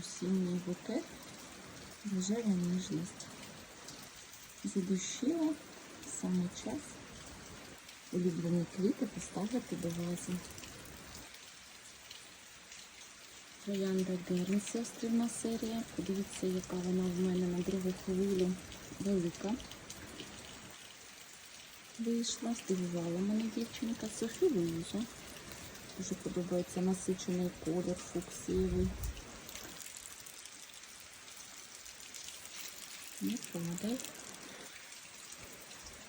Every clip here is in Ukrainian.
осінній букет, рожева ніжність. Задушила саме час улюблені квіти поставити до вази. Троянда Гернсі острівна серія. Подивіться, яка вона в мене на другу хвилю велика. Вийшла, здивувала мене дівчинка Софі. Дуже подобається насичений колір, фуксієвий.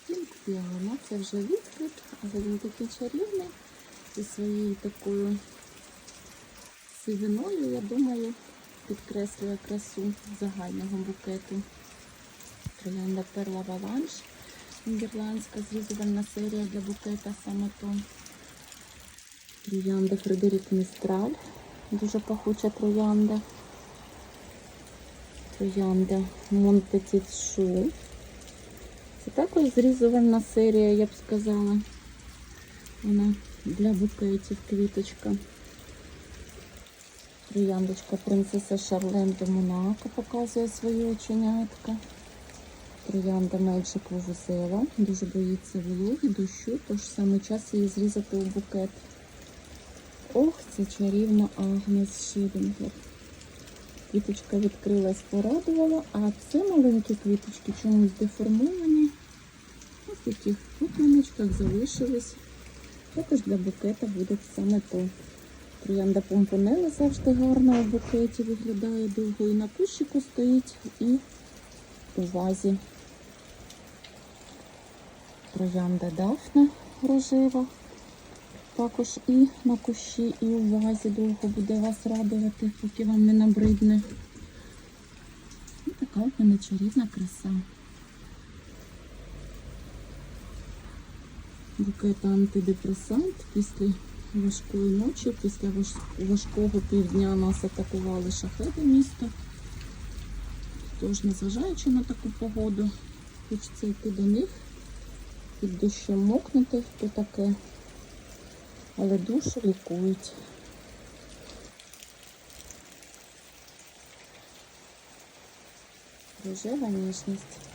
Пінк піано. Це вже відкрит, але він такий чарівний зі своєю такою сивиною, я думаю, підкреслює красу загального букету. Троянда перла Валанш. Нідерландська зрізувальна серія для букета саме то. Троянда Фредерік Містраль. Дуже пахуча троянда. Троянда Монпетіт Шу. Це також зрізувальна серія, я б сказала. Вона для букетів квіточка. Трояндочка принцеса Шарлен до Монако показує свої оченятка. Троянда Мельчик Вовузела. Дуже боїться вологи, дощу, тож саме час її зрізати у букет. Ох, це чарівна Агнес Шилінгер. Квіточка відкрилась, порадувала, а це маленькі квіточки чомусь деформовані. Ось в таких пуклиночках залишились. Також для букета буде саме то. Троянда помпонела завжди гарно у букеті виглядає довго і на кущику стоїть, і у вазі. Троянда Дафна рожева. Також і на кущі, і у вазі довго буде вас радувати, поки вам не набридне. І така в мене чарівна краса. Букет антидепресант після важкої ночі, після важкого півдня нас атакували шахеди міста. Тож, незважаючи на таку погоду, хочеться йти до них, під дощем мокнути, то таке, але душу лікують. Дуже ніжність.